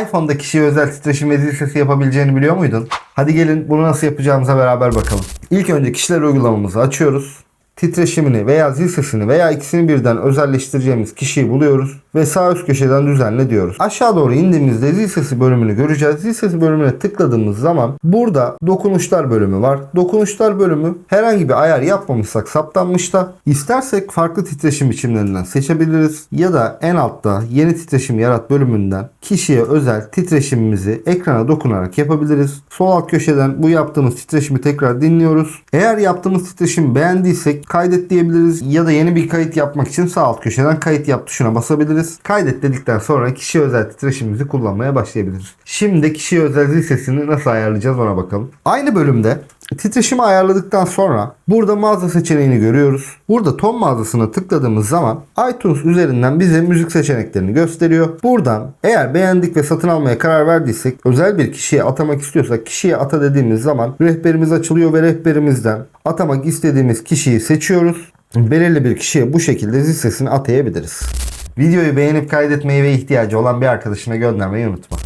iPhone'da kişiye özel titreşim ve zil sesi yapabileceğini biliyor muydun? Hadi gelin bunu nasıl yapacağımıza beraber bakalım. İlk önce kişiler uygulamamızı açıyoruz. Titreşimini veya zil sesini veya ikisini birden özelleştireceğimiz kişiyi buluyoruz ve sağ üst köşeden düzenle diyoruz. Aşağı doğru indiğimizde zil sesi bölümünü göreceğiz. Zil sesi bölümüne tıkladığımız zaman burada dokunuşlar bölümü var. Dokunuşlar bölümü herhangi bir ayar yapmamışsak saptanmışta. İstersek farklı titreşim biçimlerinden seçebiliriz ya da en altta yeni titreşim yarat bölümünden kişiye özel titreşimimizi ekrana dokunarak yapabiliriz. Sol alt köşeden bu yaptığımız titreşimi tekrar dinliyoruz. Eğer yaptığımız titreşimi beğendiysek kaydet diyebiliriz ya da yeni bir kayıt yapmak için sağ alt köşeden kayıt yap tuşuna basabiliriz. Kaydet dedikten sonra kişiye özel titreşimimizi kullanmaya başlayabiliriz. Şimdi kişiye özel sesini nasıl ayarlayacağız ona bakalım. Aynı bölümde Titreşimi ayarladıktan sonra burada mağaza seçeneğini görüyoruz. Burada ton mağazasına tıkladığımız zaman iTunes üzerinden bize müzik seçeneklerini gösteriyor. Buradan eğer beğendik ve satın almaya karar verdiysek özel bir kişiye atamak istiyorsak kişiye ata dediğimiz zaman rehberimiz açılıyor ve rehberimizden atamak istediğimiz kişiyi seçiyoruz. Belirli bir kişiye bu şekilde zil sesini atayabiliriz. Videoyu beğenip kaydetmeyi ve ihtiyacı olan bir arkadaşına göndermeyi unutma.